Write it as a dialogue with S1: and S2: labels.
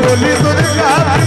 S1: bolito de